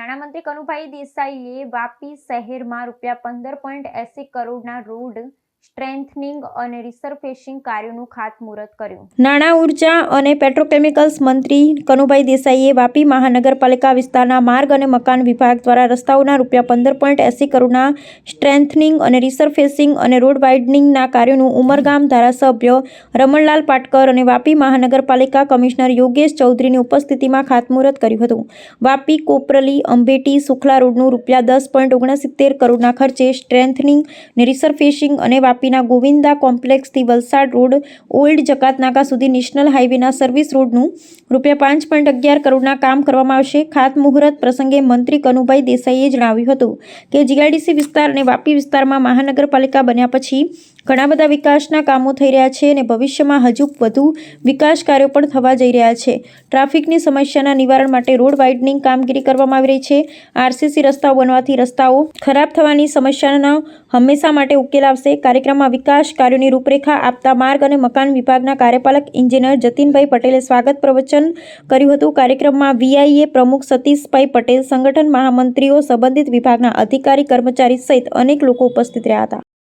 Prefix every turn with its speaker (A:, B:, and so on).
A: નાણામંત્રી કનુભાઈ દેસાઈએ વાપી શહેરમાં રૂપિયા પંદર પોઈન્ટ એસી કરોડના રોડ સ્ટ્રેન્થનિંગ અને રિસર્ફેસિંગ કાર્યોનું ખાતમુહૂર્ત કર્યું. નાણાં ઊર્જા અને પેટ્રોકેમિકલ્સ મંત્રી કનુભાઈ દેસાઈએ વાપી મહાનગરપાલિકા વિસ્તારના માર્ગ અને મકાન વિભાગ દ્વારા રસ્તાઓના રૂપિયા પંદર પોઈન્ટ એસી કરોડના સ્ટ્રેન્થનિંગ અને રિસર્ફેસિંગ અને રોડ વાઇડનિંગના કાર્યોનું ઉમરગામ ધારાસભ્ય રમણલાલ પાટકર અને વાપી મહાનગરપાલિકા કમિશનર યોગેશ ચૌધરીની ઉપસ્થિતિમાં ખાતમુહૂર્ત કર્યું હતું. વાપી કોપરલી અંબેટી સુખલા રોડનું રૂપિયા દસ પોઈન્ટ ઓગણસિત્તેર કરોડના ખર્ચે સ્ટ્રેન્થનિંગ અને રિસર્ફેસિંગ અને વાપીના ગોવિંદા કોમ્પ્લેક્સથી વલસાડ રોડ, ઓલ્ડ જકાતનાકા સુધી નેશનલ હાઇવેના સર્વિસ રોડનું રૂપિયા પાંચ પોઈન્ટ અગિયાર કરોડના કામ કરવામાં આવશે. ખાતમુહૂર્ત પ્રસંગે મંત્રી કનુભાઈ દેસાઈએ જણાવ્યું હતું કે જીઆઈડીસી વિસ્તાર અને વાપી વિસ્તારમાં મહાનગરપાલિકા બન્યા પછી ઘણા બધા વિકાસના કામો થઈ રહ્યા છે અને ભવિષ્યમાં હજુ વધુ વિકાસ કાર્યો પણ થવા જઈ રહ્યા છે. ટ્રાફિકની સમસ્યાના નિવારણ માટે રોડ વાઇડનિંગ કામગીરી કરવામાં આવી રહી છે. આરસીસી રસ્તાઓ બનવાથી રસ્તાઓ ખરાબ થવાની સમસ્યાના હંમેશા માટે ઉકેલ આવશે. કાર્યક્રમમાં વિકાસ કાર્યોની રૂપરેખા આપતા માર્ગ અને મકાન વિભાગના કાર્યપાલક ઇજનેર જતીનભાઈ પટેલે સ્વાગત પ્રવચન કર્યું હતું. કાર્યક્રમમાં વીઆઈએ પ્રમુખ સતીશભાઈ પટેલ, સંગઠન મહામંત્રીઓ, સંબંધિત વિભાગના અધિકારી, કર્મચારી સહિત અનેક લોકો ઉપસ્થિત રહ્યા હતા.